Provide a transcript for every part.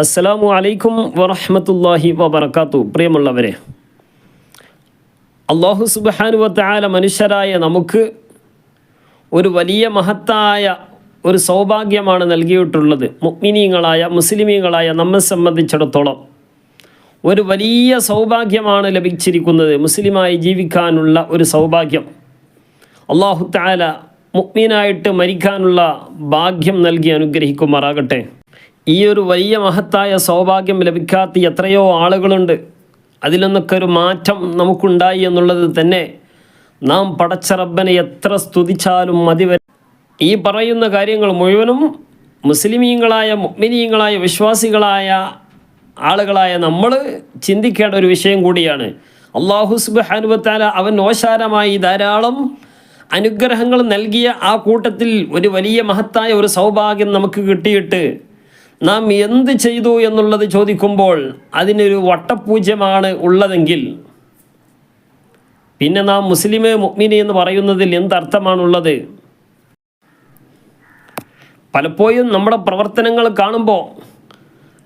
അസ്സലാമു അലൈക്കും വറഹമത്തല്ലാഹി വബർക്കാത്തു പ്രിയമുള്ളവരെ അള്ളാഹു സുബാനുവത്തായ മനുഷ്യരായ നമുക്ക് ഒരു വലിയ മഹത്തായ ഒരു സൗഭാഗ്യമാണ് നൽകിയിട്ടുള്ളത്. മുഗ്മിനീങ്ങളായ മുസ്ലിമീങ്ങളായ നമ്മെ സംബന്ധിച്ചിടത്തോളം ഒരു വലിയ സൗഭാഗ്യമാണ് ലഭിച്ചിരിക്കുന്നത്. മുസ്ലിമായി ജീവിക്കാനുള്ള ഒരു സൗഭാഗ്യം. അള്ളാഹു താല മുഗ്മീനായിട്ട് മരിക്കാനുള്ള ഭാഗ്യം നൽകി അനുഗ്രഹിക്കുമാറാകട്ടെ. ഈ ഒരു വലിയ മഹത്തായ സൗഭാഗ്യം ലഭിക്കാത്ത എത്രയോ ആളുകളുണ്ട്. അതിൽ നിന്നൊക്കെ ഒരു മാറ്റം നമുക്കുണ്ടായി എന്നുള്ളത് തന്നെ നാം പടച്ച റബ്ബനെ എത്ര സ്തുതിച്ചാലും മതി ഈ പറയുന്ന കാര്യങ്ങൾ മുഴുവനും മുസ്ലിമീങ്ങളായ മുഗ്മിനീങ്ങളായ വിശ്വാസികളായ ആളുകളായ നമ്മൾ ചിന്തിക്കേണ്ട ഒരു വിഷയം കൂടിയാണ്. അള്ളാഹു സുബാനുബത്താല അവൻ ഓശാരമായി ധാരാളം അനുഗ്രഹങ്ങൾ നൽകിയ ആ കൂട്ടത്തിൽ ഒരു വലിയ മഹത്തായ ഒരു സൗഭാഗ്യം നമുക്ക് കിട്ടിയിട്ട് നാം എന്ത് ചെയ്തു എന്നുള്ളത് ചോദിക്കുമ്പോൾ അതിനൊരു വട്ടപൂജ്യമാണ് ഉള്ളതെങ്കിൽ. പിന്നെ നാം മുസ്ലിമേ മുഗ്മിനി എന്ന് പറയുന്നതിൽ എന്തർത്ഥമാണുള്ളത്? പലപ്പോഴും നമ്മുടെ പ്രവർത്തനങ്ങൾ കാണുമ്പോൾ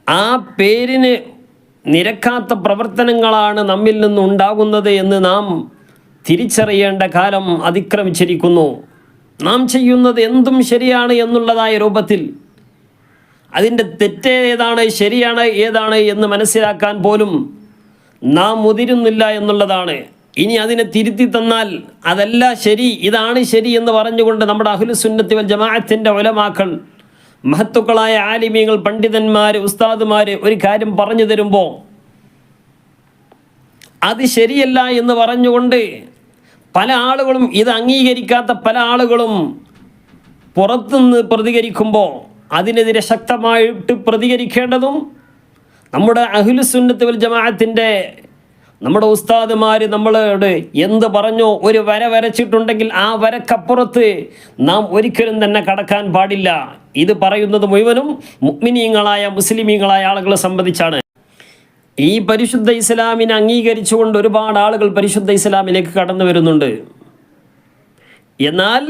ആ പേരിന് നിരക്കാത്ത പ്രവർത്തനങ്ങളാണ് നമ്മിൽ നിന്നുണ്ടാകുന്നത് എന്ന് നാം തിരിച്ചറിയേണ്ട കാലം അതിക്രമിച്ചിരിക്കുന്നു. നാം ചെയ്യുന്നത് എന്തും ശരിയാണ് എന്നുള്ളതായ രൂപത്തിൽ അതിന്റെ തെറ്റ് ഏതാണ് ശരിയാണ് ഏതാണ് എന്ന് മനസ്സിലാക്കാൻ പോലും നാം മുതിരുന്നില്ല എന്നുള്ളതാണ്. ഇനി അതിനെ തിരുത്തി തന്നാൽ അതല്ല ശരി ഇതാണ് ശരി എന്ന് പറഞ്ഞുകൊണ്ട് നമ്മുടെ അഹുലുസുന്നത്തി വൽ ജമാഅത്തിന്റെ ഒലമാക്കൾ മഹത്തുക്കളായ ആലിമ്യങ്ങൾ പണ്ഡിതന്മാർ ഉസ്താദുമാർ ഒരു കാര്യം പറഞ്ഞു തരുമ്പോൾ അത് ശരിയല്ല എന്ന് പറഞ്ഞുകൊണ്ട് പല ആളുകളും ഇത് അംഗീകരിക്കാത്ത പല ആളുകളും പുറത്തുനിന്ന് പ്രതികരിക്കുമ്പോൾ അതിനെതിരെ ശക്തമായിട്ട് പ്രതികരിക്കേണ്ടതും നമ്മുടെ അഹുലുസുന്നത്ത് വൽ ജമാഅത്തിന്റെ നമ്മുടെ ഉസ്താദുമാർ നമ്മളോട് എന്ത് പറഞ്ഞോ ഒരു വര വരച്ചിട്ടുണ്ടെങ്കിൽ ആ വരക്കപ്പുറത്ത് നാം ഒരിക്കലും തന്നെ കടക്കാൻ പാടില്ല. ഇത് പറയുന്നത് മുഴുവനും മുഗ്മിനീങ്ങളായ മുസ്ലിമീങ്ങളായ ആളുകളെ സംബന്ധിച്ചാണ്. ഈ പരിശുദ്ധ ഇസ്ലാമിനെ അംഗീകരിച്ചുകൊണ്ട് ഒരുപാട് ആളുകൾ പരിശുദ്ധ ഇസ്ലാമിലേക്ക് കടന്നു വരുന്നുണ്ട്. എന്നാൽ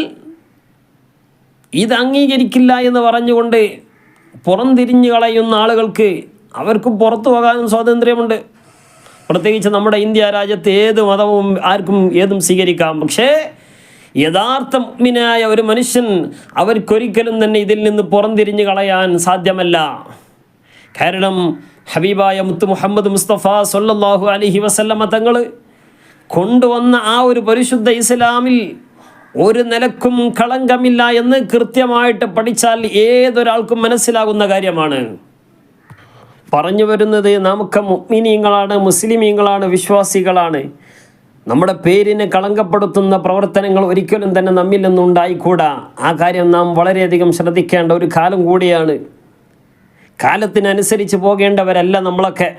ഇത് അംഗീകരിക്കില്ല എന്ന് പറഞ്ഞുകൊണ്ട് പുറംതിരിഞ്ഞു കളയുന്ന ആളുകൾക്ക് അവർക്ക് പുറത്തു പോകാനും സ്വാതന്ത്ര്യമുണ്ട്. പ്രത്യേകിച്ച് നമ്മുടെ ഇന്ത്യ രാജ്യത്ത് ഏത് മതവും ആർക്കും ഏതും സ്വീകരിക്കാം. പക്ഷേ യഥാർത്ഥ മുഗ്മിനായ ഒരു മനുഷ്യൻ അവർക്കൊരിക്കലും തന്നെ ഇതിൽ നിന്ന് പുറംതിരിഞ്ഞു കളയാൻ സാധ്യമല്ല. കാരണം ഹബീബായ മുത്ത് മുഹമ്മദ് മുസ്തഫ സൊല്ലാഹു അലഹി വസല്ലമ തങ്ങൾ കൊണ്ടുവന്ന ആ ഒരു പരിശുദ്ധ ഇസ്ലാമിൽ ഒരു നിലക്കും കളങ്കമില്ല എന്ന് കൃത്യമായിട്ട് പഠിച്ചാൽ ഏതൊരാൾക്കും മനസ്സിലാകുന്ന കാര്യമാണ്. പറഞ്ഞു വരുന്നത് നമുക്ക് മുഗ്മിനീങ്ങളാണ് മുസ്ലിമീങ്ങളാണ് വിശ്വാസികളാണ്. നമ്മുടെ പേരിനെ കളങ്കപ്പെടുത്തുന്ന പ്രവർത്തനങ്ങൾ ഒരിക്കലും തന്നെ നമ്മിൽ നിന്നുണ്ടായിക്കൂടാ. ആ കാര്യം നാം വളരെയധികം ശ്രദ്ധിക്കേണ്ട ഒരു കാലം കൂടിയാണ്. കാലത്തിനനുസരിച്ച് പോകേണ്ടവരല്ല നമ്മളൊക്കെ.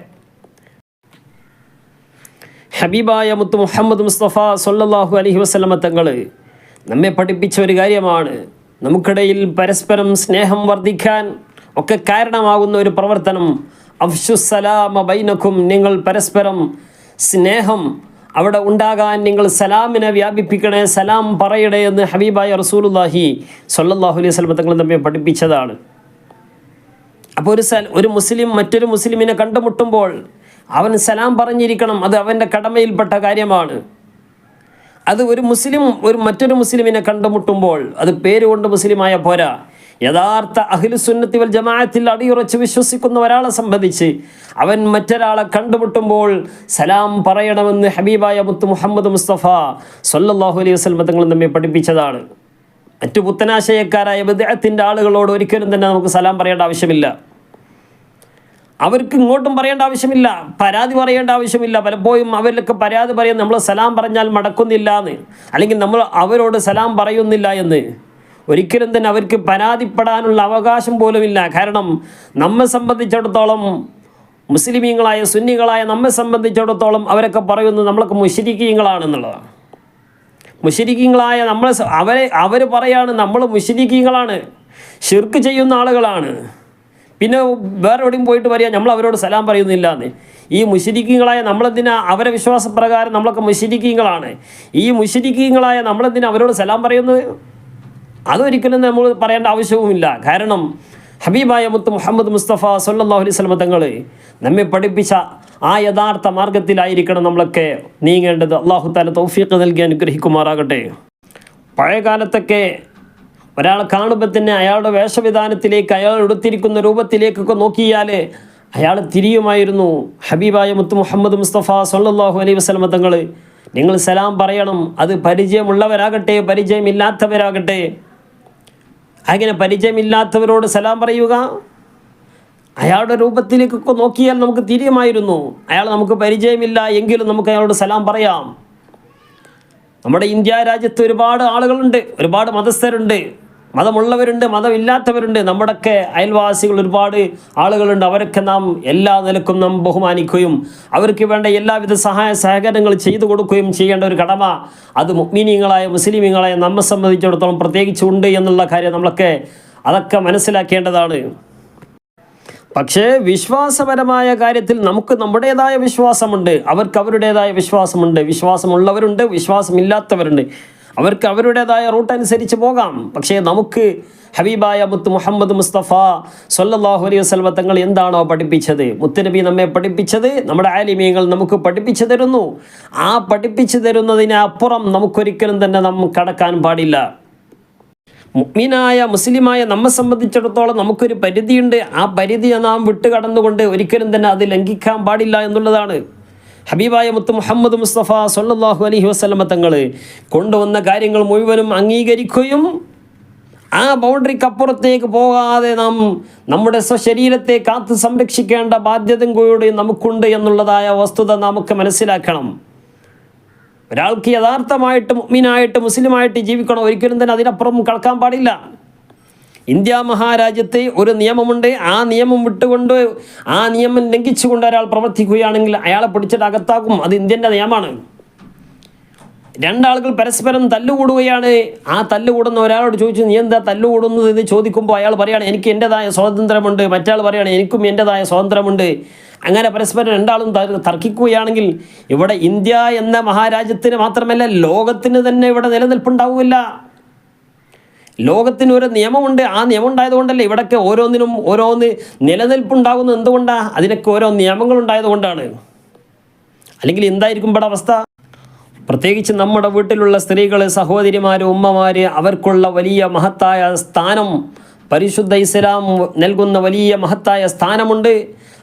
ഹബീബായ മുത്ത് മുഹമ്മദ് മുസ്തഫ സൊല്ലാഹു അലഹി വസ്ലമ തങ്ങൾ നമ്മെ പഠിപ്പിച്ച ഒരു കാര്യമാണ്. നമുക്കിടയിൽ പരസ്പരം സ്നേഹം വർദ്ധിക്കാൻ ഒക്കെ കാരണമാകുന്ന ഒരു പ്രവർത്തനം. അഫ്ഷുസലാമ ബൈനക്കും നിങ്ങൾ പരസ്പരം സ്നേഹം അവിടെ ഉണ്ടാകാൻ നിങ്ങൾ സലാമിനെ വ്യാപിപ്പിക്കണേ സലാം പറയണേ എന്ന് ഹബീബായ റസൂലുല്ലാഹി സൊല്ലാഹു അലൈഹി സ്വലമ തങ്ങൾ നമ്മെ പഠിപ്പിച്ചതാണ്. അപ്പോൾ ഒരു ഒരു മുസ്ലിം മറ്റൊരു മുസ്ലിമിനെ കണ്ടുമുട്ടുമ്പോൾ അവൻ സലാം പറഞ്ഞിരിക്കണം അത് അവന്റെ കടമയിൽപ്പെട്ട കാര്യമാണ്. അത് ഒരു മുസ്ലിം ഒരു മറ്റൊരു മുസ്ലിമിനെ കണ്ടുമുട്ടുമ്പോൾ അത് പേരുകൊണ്ട് മുസ്ലിമായ പോരാ. യഥാർത്ഥ അഖിലുസുന്നത്തി വൽ ജമാഅത്തിൽ അടിയുറച്ച് വിശ്വസിക്കുന്ന ഒരാളെ സംബന്ധിച്ച് അവൻ മറ്റൊരാളെ കണ്ടുമുട്ടുമ്പോൾ സലാം പറയണമെന്ന് ഹബീബായ മുത്ത് മുഹമ്മദ് മുസ്തഫ സൊല്ലാഹു അലൈഹി വസ്ലം തങ്ങൾ നമ്മെ പഠിപ്പിച്ചതാണ്. മറ്റു പുത്തനാശയക്കാരായ ബദ്ദേഹത്തിന്റെ ആളുകളോട് ഒരിക്കലും തന്നെ നമുക്ക് സലാം പറയേണ്ട ആവശ്യമില്ല. അവർക്ക് ഇങ്ങോട്ടും പറയേണ്ട ആവശ്യമില്ല പരാതി പറയേണ്ട ആവശ്യമില്ല. പലപ്പോഴും അവരിലൊക്കെ പരാതി പറയാൻ നമ്മൾ സലാം പറഞ്ഞാൽ മടക്കുന്നില്ല എന്ന് അല്ലെങ്കിൽ നമ്മൾ അവരോട് സലാം പറയുന്നില്ല എന്ന്. ഒരിക്കലും തന്നെ അവർക്ക് പരാതിപ്പെടാനുള്ള അവകാശം പോലുമില്ല. കാരണം നമ്മെ സംബന്ധിച്ചിടത്തോളം മുസ്ലിമീങ്ങളായ സുന്നികളായ നമ്മെ സംബന്ധിച്ചിടത്തോളം അവരൊക്കെ പറയുന്നത് നമ്മളൊക്കെ മുഷരിക്കീങ്ങളാണെന്നുള്ളതാണ് മുഷരിക്കീങ്ങളായ നമ്മളെ അവരെ അവർ പറയാണ് നമ്മൾ മുഷരിക്കീങ്ങളാണ് ഷിർക്ക് ചെയ്യുന്ന ആളുകളാണ്. പിന്നെ വേറെ എവിടെയും പോയിട്ട് പറയാം നമ്മൾ അവരോട് സലാം പറയുന്നില്ല എന്ന് ഈ മുഷരിക്കീങ്ങളായ നമ്മളെന്തിനാ അവരെ വിശ്വാസപ്രകാരം നമ്മളൊക്കെ മുഷരിക്കീങ്ങളാണ് ഈ മുഷരിക്കീങ്ങളായ നമ്മളെന്തിനാ അവരോട് സലാം പറയുന്നത്? അതൊരിക്കലും നമ്മൾ പറയേണ്ട ആവശ്യവുമില്ല. കാരണം ഹബീബായ മുത്ത് മുഹമ്മദ് മുസ്തഫ സല്ലാഹു അലൈഹി സ്വലമ തങ്ങൾ നമ്മെ പഠിപ്പിച്ച ആ യഥാർത്ഥ മാർഗത്തിലായിരിക്കണം നമ്മളൊക്കെ നീങ്ങേണ്ടത്. അള്ളാഹു താല തൗഫീഖ് നൽകി അനുഗ്രഹിക്കുമാറാകട്ടെ. പഴയ കാലത്തൊക്കെ ഒരാളെ കാണുമ്പോൾ തന്നെ അയാളുടെ വേഷവിധാനത്തിലേക്ക് അയാൾ എടുത്തിരിക്കുന്ന രൂപത്തിലേക്കൊക്കെ നോക്കിയാൽ അയാൾ തിരിയുമായിരുന്നു. ഹബീബായ മുത്തു മുഹമ്മദ് മുസ്തഫ സല്ലാഹു അലൈ വസ്ലമ തങ്ങൾ നിങ്ങൾ സലാം പറയണം. അത് പരിചയമുള്ളവരാകട്ടെ പരിചയമില്ലാത്തവരാകട്ടെ. അങ്ങനെ പരിചയമില്ലാത്തവരോട് സലാം പറയുക അയാളുടെ രൂപത്തിലേക്കൊക്കെ നോക്കിയാൽ നമുക്ക് തിരിയുമായിരുന്നു. അയാൾ നമുക്ക് പരിചയമില്ല എങ്കിലും നമുക്ക് അയാളോട് സലാം പറയാം. നമ്മുടെ ഇന്ത്യ രാജ്യത്ത് ഒരുപാട് ആളുകളുണ്ട് ഒരുപാട് മതസ്ഥരുണ്ട്. മതമുള്ളവരുണ്ട് മതമില്ലാത്തവരുണ്ട്. നമ്മുടെയൊക്കെ അയൽവാസികൾ ഒരുപാട് ആളുകളുണ്ട്. അവരൊക്കെ നാം എല്ലാ നിലക്കും നാം ബഹുമാനിക്കുകയും അവർക്ക് വേണ്ട എല്ലാവിധ സഹായ സഹകരണങ്ങൾ ചെയ്തു കൊടുക്കുകയും ചെയ്യേണ്ട ഒരു കടമ അത് മുഗ്മിനീങ്ങളായ മുസ്ലിമീങ്ങളായ നമ്മെ സംബന്ധിച്ചിടത്തോളം പ്രത്യേകിച്ചുണ്ട് എന്നുള്ള കാര്യം നമ്മളൊക്കെ അതൊക്കെ മനസ്സിലാക്കേണ്ടതാണ്. പക്ഷേ വിശ്വാസപരമായ കാര്യത്തിൽ നമുക്ക് നമ്മുടേതായ വിശ്വാസമുണ്ട്. അവർക്ക് അവരുടേതായ വിശ്വാസമുണ്ട്. വിശ്വാസമുള്ളവരുണ്ട് വിശ്വാസമില്ലാത്തവരുണ്ട്. അവർക്ക് അവരുടേതായ റൂട്ട് അനുസരിച്ച് പോകാം. പക്ഷേ നമുക്ക് ഹബീബായ മുത്ത് മുഹമ്മദ് മുസ്തഫ സൊല്ലാഹു അലൈഹി വസ്ലമ തങ്ങൾ എന്താണോ പഠിപ്പിച്ചത്? മുത്തുനബി നമ്മെ പഠിപ്പിച്ചത് നമ്മുടെ ആലിമീങ്ങൾ നമുക്ക് പഠിപ്പിച്ചു തരുന്നു. ആ പഠിപ്പിച്ചു തരുന്നതിനപ്പുറം നമുക്കൊരിക്കലും തന്നെ നമ്മൾ കടക്കാൻ പാടില്ല. മുഗ്മീനായ മുസ്ലിമായ നമ്മെ സംബന്ധിച്ചിടത്തോളം നമുക്കൊരു പരിധിയുണ്ട്. ആ പരിധിയെ നാം വിട്ടുകടന്നുകൊണ്ട് ഒരിക്കലും തന്നെ അത് ലംഘിക്കാൻ പാടില്ല എന്നുള്ളതാണ്. ഹബീബായ മുത്ത് മുഹമ്മദ് മുസ്തഫ സൊല്ലാഹു അലഹി വസ്ലമ തങ്ങൾ കൊണ്ടുവന്ന കാര്യങ്ങൾ മുഴുവനും അംഗീകരിക്കുകയും ആ ബൗണ്ടറിക്കപ്പുറത്തേക്ക് പോകാതെ നാം നമ്മുടെ സ്വശരീരത്തെ കാത്ത് സംരക്ഷിക്കേണ്ട ബാധ്യതയും കൂടി നമുക്കുണ്ട് എന്നുള്ളതായ വസ്തുത നമുക്ക് മനസ്സിലാക്കണം. ഒരാൾക്ക് യഥാർത്ഥമായിട്ട് മുഗ്മിനായിട്ട് മുസ്ലിമായിട്ട് ജീവിക്കണം ഒരിക്കലും തന്നെ അതിനപ്പുറം കടക്കാൻ പാടില്ല. ഇന്ത്യ മഹാരാജ്യത്തെ ഒരു നിയമമുണ്ട്. ആ നിയമം വിട്ടുകൊണ്ട് ആ നിയമം ലംഘിച്ചുകൊണ്ട് ഒരാൾ പ്രവർത്തിക്കുകയാണെങ്കിൽ അയാളെ പിടിച്ചിട്ട് അകത്താക്കും. അത് ഇന്ത്യന്റെ നിയമമാണ്. രണ്ടാളുകൾ പരസ്പരം തല്ലുകൂടുകയാണ്. ആ തല്ലുകൂടുന്ന ഒരാളോട് ചോദിച്ചു നീ എന്താ തല്ലുകൂടുന്നത്? എന്ന് ചോദിക്കുമ്പോൾ അയാൾ പറയുകയാണ് എനിക്ക് എന്റെതായ സ്വാതന്ത്ര്യമുണ്ട്. മറ്റാൾ പറയുകയാണ് എനിക്കും എന്റെതായ സ്വാതന്ത്ര്യമുണ്ട്. അങ്ങനെ പരസ്പരം രണ്ടാളും തർക്കിക്കുകയാണെങ്കിൽ ഇവിടെ ഇന്ത്യ എന്ന മഹാരാജ്യത്തിന് മാത്രമല്ല ലോകത്തിന് തന്നെ ഇവിടെ നിലനിൽപ്പുണ്ടാവില്ല ലോകത്തിന് ഒരു നിയമമുണ്ട്. ആ നിയമം ഉണ്ടായതുകൊണ്ടല്ലേ ഇവിടൊക്കെ ഓരോന്നിനും ഓരോന്ന് നിലനിൽപ്പുണ്ടാകുന്നത്. എന്തുകൊണ്ടാണ് അതിനൊക്കെ ഓരോ നിയമങ്ങൾ ഉണ്ടായതുകൊണ്ടാണ് അല്ലെങ്കിൽ എന്തായിരിക്കും ഇവിടെ അവസ്ഥ? പ്രത്യേകിച്ച് നമ്മുടെ വീട്ടിലുള്ള സ്ത്രീകൾ സഹോദരിമാർ ഉമ്മമാർ അവർക്കുള്ള വലിയ മഹത്തായ സ്ഥാനം പരിശുദ്ധ ഇസ്ലാം നൽകുന്ന വലിയ മഹത്തായ സ്ഥാനമുണ്ട്.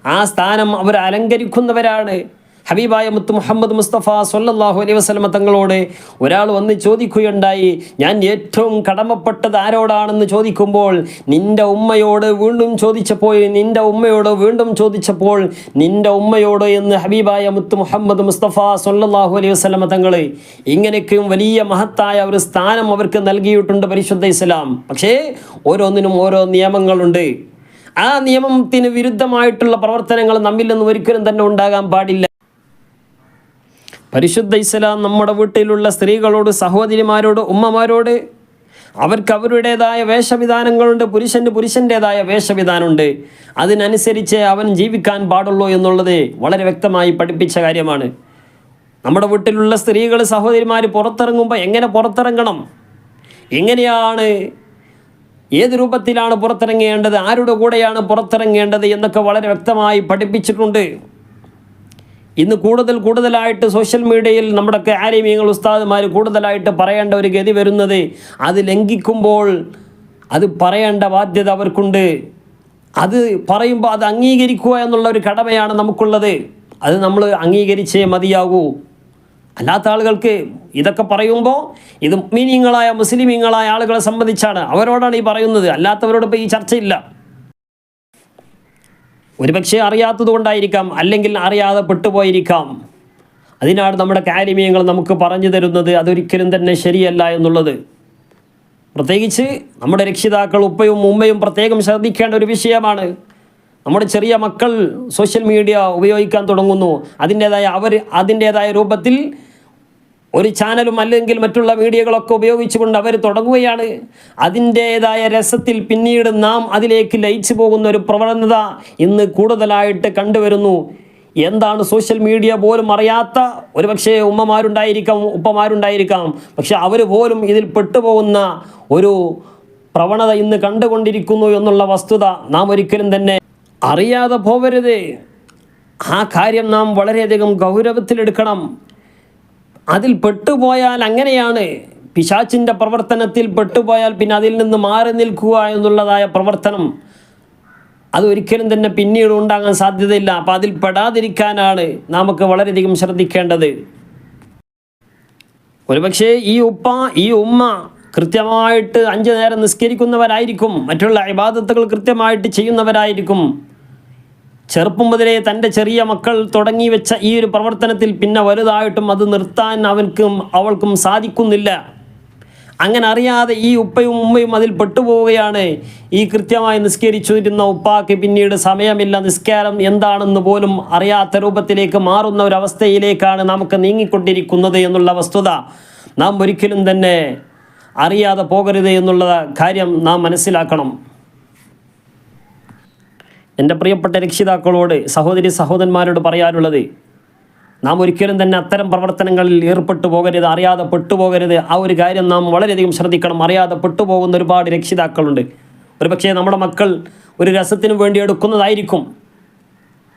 ആ സ്ഥാനം അവർ അലങ്കരിക്കുന്നവരാണ്. ഹബീബായ മുത്ത് മുഹമ്മദ് മുസ്തഫ സൊല്ലാഹു അലൈ വസ്ലമ തങ്ങളോട് ഒരാൾ വന്ന് ചോദിക്കുകയുണ്ടായി ഞാൻ ഏറ്റവും കടമപ്പെട്ടത് ആരോടാണെന്ന് ചോദിക്കുമ്പോൾ നിന്റെ ഉമ്മയോട് വീണ്ടും ചോദിച്ചപ്പോൾ നിന്റെ ഉമ്മയോട് വീണ്ടും ചോദിച്ചപ്പോൾ നിന്റെ ഉമ്മയോട് എന്ന് ഹബീബായ മുത്ത് മുഹമ്മദ് മുസ്തഫ സൊല്ലാഹു അലൈ വസ്ലമ തങ്ങൾ ഇങ്ങനെയൊക്കെയും വലിയ മഹത്തായ ഒരു സ്ഥാനം അവർക്ക് നൽകിയിട്ടുണ്ട് പരിശുദ്ധ ഇസ്ലാം. പക്ഷേ ഓരോന്നിനും ഓരോ നിയമങ്ങളുണ്ട്. ആ നിയമത്തിന് വിരുദ്ധമായിട്ടുള്ള പ്രവർത്തനങ്ങൾ നമ്മിൽ നിന്ന് ഒരിക്കലും തന്നെ ഉണ്ടാകാൻ പാടില്ല. പരിശുദ്ധ ഇസ്ലാം നമ്മുടെ വീട്ടിലുള്ള സ്ത്രീകളോട് സഹോദരിമാരോട് ഉമ്മമാരോട് അവർക്ക് അവരുടേതായ വേഷവിധാനങ്ങളുണ്ട് പുരുഷന് പുരുഷന്റെതായ വേഷവിധാനമുണ്ട്. അതിനനുസരിച്ച് അവൻ ജീവിക്കാൻ പാടുള്ളൂ എന്നുള്ളത് വളരെ വ്യക്തമായി പഠിപ്പിച്ച കാര്യമാണ്. നമ്മുടെ വീട്ടിലുള്ള സ്ത്രീകൾ സഹോദരിമാർ പുറത്തിറങ്ങുമ്പോൾ എങ്ങനെ പുറത്തിറങ്ങണം? എങ്ങനെയാണ് ഏത് രൂപത്തിലാണ് പുറത്തിറങ്ങേണ്ടത്? ആരുടെ കൂടെയാണ് പുറത്തിറങ്ങേണ്ടത്? എന്നൊക്കെ വളരെ വ്യക്തമായി പഠിപ്പിച്ചിട്ടുണ്ട്. ഇന്ന് കൂടുതൽ കൂടുതലായിട്ട് സോഷ്യൽ മീഡിയയിൽ നമ്മുടെ ആലിമീങ്ങൾ ഉസ്താദുമാർ കൂടുതലായിട്ട് പറയേണ്ട ഒരു ഗതി വരുന്നത് അത് ലംഘിക്കുമ്പോൾ അത് പറയേണ്ട ബാധ്യത അവർക്കുണ്ട്. അത് പറയുമ്പോൾ അത് അംഗീകരിക്കുക എന്നുള്ള ഒരു കടമയാണ് നമുക്കുള്ളത്. അത് നമ്മൾ അംഗീകരിച്ചേ മതിയാകൂ. അല്ലാത്ത ആളുകൾക്ക് ഇതൊക്കെ പറയുമ്പോൾ ഇത് മീനിങ്ങളായ മുസ്ലിമീങ്ങളായ ആളുകളെ സംബന്ധിച്ചാണ് അവരോടാണ് ഈ പറയുന്നത്. അല്ലാത്തവരോട് ഇപ്പോൾ ഈ ചർച്ചയില്ല. ഒരുപക്ഷെ അറിയാത്തത് കൊണ്ടായിരിക്കാം അല്ലെങ്കിൽ അറിയാതെ പെട്ടുപോയിരിക്കാം. അതിനാണ് നമ്മുടെ കാരിമീയങ്ങൾ നമുക്ക് പറഞ്ഞു തരുന്നത് അതൊരിക്കലും തന്നെ ശരിയല്ല എന്നുള്ളത്. പ്രത്യേകിച്ച് നമ്മുടെ രക്ഷിതാക്കൾ ഉപ്പയും ഉമ്മയും പ്രത്യേകം ശ്രദ്ധിക്കേണ്ട ഒരു വിഷയമാണ്. നമ്മുടെ ചെറിയ മക്കൾ സോഷ്യൽ മീഡിയ ഉപയോഗിക്കാൻ തുടങ്ങുന്നു. അതിന്റേതായ അവർ അതിന്റേതായ രൂപത്തിൽ ഒരു ചാനലും അല്ലെങ്കിൽ മറ്റുള്ള മീഡിയകളൊക്കെ ഉപയോഗിച്ചുകൊണ്ട് അവർ തുടങ്ങുകയാണ്. അതിന്റേതായ രസത്തിൽ പിന്നീട് നാം അതിലേക്ക് ലയിച്ചു പോകുന്ന ഒരു പ്രവണത ഇന്ന് കൂടുതലായിട്ട് കണ്ടുവരുന്നു. എന്താണ് സോഷ്യൽ മീഡിയ പോലും അറിയാത്ത ഒരു പക്ഷേ ഉമ്മമാരുണ്ടായിരിക്കാം ഉപ്പമാരുണ്ടായിരിക്കാം. പക്ഷെ അവർ പോലും ഇതിൽ പെട്ടുപോകുന്ന ഒരു പ്രവണത ഇന്ന് കണ്ടുകൊണ്ടിരിക്കുന്നു എന്നുള്ള വസ്തുത നാം ഒരിക്കലും തന്നെ അറിയാതെ പോവരുത് ആ കാര്യം നാം വളരെയധികം ഗൗരവത്തിലെടുക്കണം. അതിൽ പെട്ടുപോയാൽ അങ്ങനെയാണ്. പിശാച്ചിന്റെ പ്രവർത്തനത്തിൽ പെട്ടുപോയാൽ പിന്നെ അതിൽ നിന്ന് മാറി നിൽക്കുക എന്നുള്ളതായ പ്രവർത്തനം. അതൊരിക്കലും തന്നെ പിന്നീട് ഉണ്ടാകാൻ സാധ്യതയില്ല. അപ്പോൾ അതിൽ പെടാതിരിക്കാനാണ് നമുക്ക് വളരെയധികം ശ്രദ്ധിക്കേണ്ടത്. ഒരുപക്ഷെ ഈ ഉപ്പ ഈ ഉമ്മ കൃത്യമായിട്ട് അഞ്ച് നേരം നിസ്കരിക്കുന്നവരായിരിക്കും. മറ്റുള്ള ഇബാദത്തുകൾ കൃത്യമായിട്ട് ചെയ്യുന്നവരായിരിക്കും. ചെറുപ്പം മുതലേ തന്റെ ചെറിയ മക്കൾ തുടങ്ങി വെച്ച ഈ ഒരു പ്രവർത്തനത്തിൽ പിന്നെ വലുതായിട്ടും അത് നിർത്താൻ അവൻക്കും അവൾക്കും സാധിക്കുന്നില്ല. അങ്ങനെ അറിയാതെ ഈ ഉപ്പയും ഉമ്മയും അതിൽ പെട്ടുപോവുകയാണ്. ഈ കൃത്യമായി നിസ്കരിച്ചിരുന്ന ഉപ്പാക്ക് പിന്നീട് സമയമില്ല. നിസ്കാരം എന്താണെന്ന് പോലും അറിയാത്ത രൂപത്തിലേക്ക് മാറുന്ന ഒരവസ്ഥയിലേക്കാണ് നമുക്ക് നീങ്ങിക്കൊണ്ടിരിക്കുന്നത് എന്നുള്ള വസ്തുത നാം ഒരിക്കലും തന്നെ അറിയാതെ പോകരുത് എന്നുള്ള കാര്യം നാം മനസ്സിലാക്കണം. എന്റെ പ്രിയപ്പെട്ട രക്ഷിതാക്കളോട് സഹോദരി സഹോദരന്മാരോട് പറയാനുള്ളത് നാം ഒരിക്കലും തന്നെ അത്തരം പ്രവർത്തനങ്ങളിൽ ഏർപ്പെട്ടു പോകരുത് അറിയാതെ പെട്ടുപോകരുത് ആ ഒരു കാര്യം നാം വളരെയധികം ശ്രദ്ധിക്കണം. അറിയാതെ പെട്ടുപോകുന്ന ഒരുപാട് രക്ഷിതാക്കളുണ്ട്. ഒരുപക്ഷേ നമ്മുടെ മക്കൾ ഒരു രസത്തിനു വേണ്ടി എടുക്കുന്നതായിരിക്കും.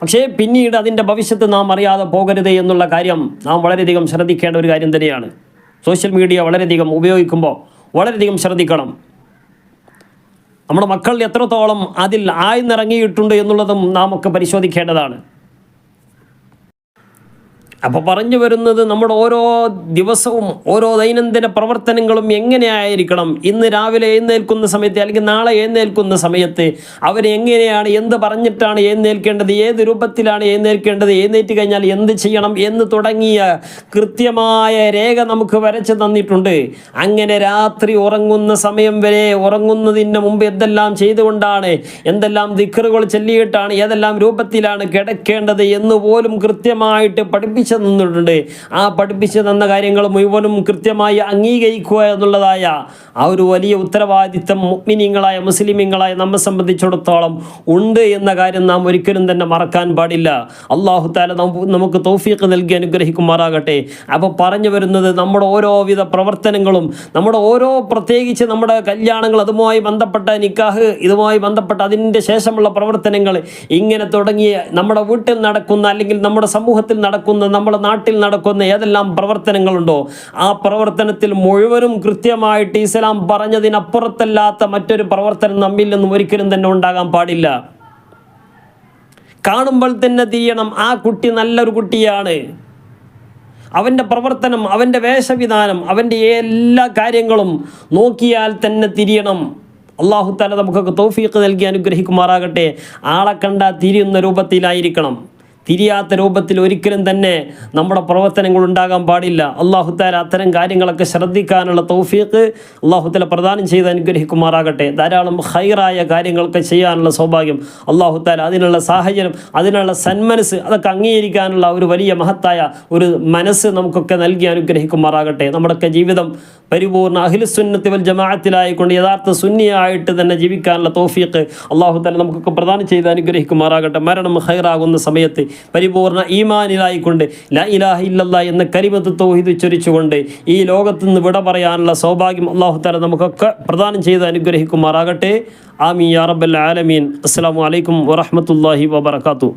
പക്ഷേ പിന്നീട് അതിന്റെ ഭവിഷ്യത്ത് നാം അറിയാതെ പോകരുത് എന്നുള്ള കാര്യം നാം വളരെയധികം ശ്രദ്ധിക്കേണ്ട ഒരു കാര്യം തന്നെയാണ്. സോഷ്യൽ മീഡിയ വളരെയധികം ഉപയോഗിക്കുമ്പോൾ വളരെയധികം ശ്രദ്ധിക്കണം. നമ്മുടെ മക്കൾ എത്രത്തോളം അതിൽ ആയിന്നിറങ്ങിയിട്ടുണ്ട് എന്നുള്ളതും നാം ഒക്കെ പരിശോധിക്കേണ്ടതാണ്. അപ്പോൾ പറഞ്ഞു വരുന്നത് നമ്മുടെ ഓരോ ദിവസവും ഓരോ ദൈനംദിന പ്രവർത്തനങ്ങളും എങ്ങനെയായിരിക്കണം? ഇന്ന് രാവിലെ എഴുന്നേൽക്കുന്ന സമയത്ത് അല്ലെങ്കിൽ നാളെ എഴുന്നേൽക്കുന്ന സമയത്ത് അവർ എങ്ങനെയാണ് എന്ത് പറഞ്ഞിട്ടാണ് എഴുന്നേൽക്കേണ്ടത് ഏത് രൂപത്തിലാണ് എഴുന്നേൽക്കേണ്ടത് എഴുന്നേറ്റ് കഴിഞ്ഞാൽ എന്ത് ചെയ്യണം എന്ന് തുടങ്ങിയ കൃത്യമായ രേഖ നമുക്ക് വരച്ച് തന്നിട്ടുണ്ട്. അങ്ങനെ രാത്രി ഉറങ്ങുന്ന സമയം വരെ ഉറങ്ങുന്നതിന് മുമ്പ് എന്തെല്ലാം ചെയ്തുകൊണ്ടാണ് എന്തെല്ലാം ദിക്കറുകൾ ചൊല്ലിയിട്ടാണ് ഏതെല്ലാം രൂപത്തിലാണ് കിടക്കേണ്ടത് എന്ന് പോലും കൃത്യമായിട്ട് പഠിപ്പിച്ചു തന്നിട്ടുണ്ട് ആ പഠിപ്പിച്ചു തന്ന കാര്യങ്ങൾ മുഴുവനും കൃത്യമായി അംഗീകരിക്കുക എന്നുള്ളതായ ആ ഒരു വലിയ ഉത്തരവാദിത്തം മുഗ്മിനീങ്ങളായ മുസ്ലിമീങ്ങളായ നമ്മെ സംബന്ധിച്ചിടത്തോളം ഉണ്ട് എന്ന കാര്യം നാം ഒരിക്കലും തന്നെ മറക്കാൻ പാടില്ല. അള്ളാഹു താല നമുക്ക് തൗഫീഖ് നൽകി അനുഗ്രഹിക്കുമാറാകട്ടെ. അപ്പോൾ പറഞ്ഞു വരുന്നത് നമ്മുടെ ഓരോവിധ പ്രവർത്തനങ്ങളും നമ്മുടെ ഓരോ പ്രത്യേകിച്ച് നമ്മുടെ കല്യാണങ്ങൾ അതുമായി ബന്ധപ്പെട്ട നിക്കാഹ് ഇതുമായി ബന്ധപ്പെട്ട അതിന്റെ ശേഷമുള്ള പ്രവർത്തനങ്ങൾ ഇങ്ങനെ തുടങ്ങിയ നമ്മുടെ വീട്ടിൽ നടക്കുന്ന അല്ലെങ്കിൽ നമ്മുടെ സമൂഹത്തിൽ നടക്കുന്ന നമ്മുടെ നാട്ടിൽ നടക്കുന്ന ഏതെല്ലാം പ്രവർത്തനങ്ങളുണ്ടോ ആ പ്രവർത്തനത്തിൽ മുഴുവനും കൃത്യമായിട്ട് ഇസ്ലാം പറഞ്ഞതിനപ്പുറത്തല്ലാത്ത മറ്റൊരു പ്രവർത്തനം നമ്മിൽ നിന്നും ഒരിക്കലും തന്നെ ഉണ്ടാകാൻ പാടില്ല. കാണുമ്പോൾ തന്നെ തിരിയണം ആ കുട്ടി നല്ലൊരു കുട്ടിയാണ്. അവന്റെ പ്രവർത്തനം അവന്റെ വേഷവിധാനം അവന്റെ എല്ലാ കാര്യങ്ങളും നോക്കിയാൽ തന്നെ തിരിയണം. അള്ളാഹു താല നമുക്കൊക്കെ തോഫീക്ക് നൽകി അനുഗ്രഹിക്കുമാറാകട്ടെ. ആളെ കണ്ട തിരിയുന്ന രൂപത്തിലായിരിക്കണം. തിരിയാത്ത രൂപത്തിൽ ഒരിക്കലും തന്നെ നമ്മുടെ പ്രവർത്തനങ്ങൾ ഉണ്ടാകാൻ പാടില്ല. അള്ളാഹുത്താല അത്തരം കാര്യങ്ങളൊക്കെ ശ്രദ്ധിക്കാനുള്ള തൗഫീഖ് അള്ളാഹുത്തല പ്രദാനം ചെയ്ത് അനുഗ്രഹിക്കുമാറാകട്ടെ. ധാരാളം ഹൈറായ കാര്യങ്ങളൊക്കെ ചെയ്യാനുള്ള സൗഭാഗ്യം അള്ളാഹുത്താല അതിനുള്ള സാഹചര്യം അതിനുള്ള സന്മനസ് അതൊക്കെ അംഗീകരിക്കാനുള്ള ഒരു വലിയ മഹത്തായ ഒരു മനസ്സ് നമുക്കൊക്കെ നൽകി അനുഗ്രഹിക്കുമാറാകട്ടെ. നമ്മുടെയൊക്കെ ജീവിതം പരിപൂർണ അഖിലുസുന്നത്തി വൽ ജമാഅത്തിലായിക്കൊണ്ട് യഥാർത്ഥ സുന്നിയായിട്ട് തന്നെ ജീവിക്കാനുള്ള തോഫീക്ക് അള്ളാഹു താല നമുക്കൊക്കെ പ്രദാനം ചെയ്ത് അനുഗ്രഹിക്കുമാറാകട്ടെ. മരണം ഹൈറാകുന്ന സമയത്ത് പരിപൂർണ ഈമാനിലായിക്കൊണ്ട് ല ഇലാഹ ഇല്ലല്ല എന്ന കരിമത്ത് തൗഹീദ് ഉച്ചരിച്ചുകൊണ്ട് ഈ ലോകത്ത് നിന്ന് വിട പറയാനുള്ള സൗഭാഗ്യം അള്ളാഹു താല നമുക്കൊക്കെ പ്രദാനം ചെയ്ത് അനുഗ്രഹിക്കുമാറാകട്ടെ. ആമീ യാ റബ്ബൽ ആലമീൻ. അസ്സാം വലൈക്കും വറഹമത്തല്ലാഹി വബർക്കാത്തു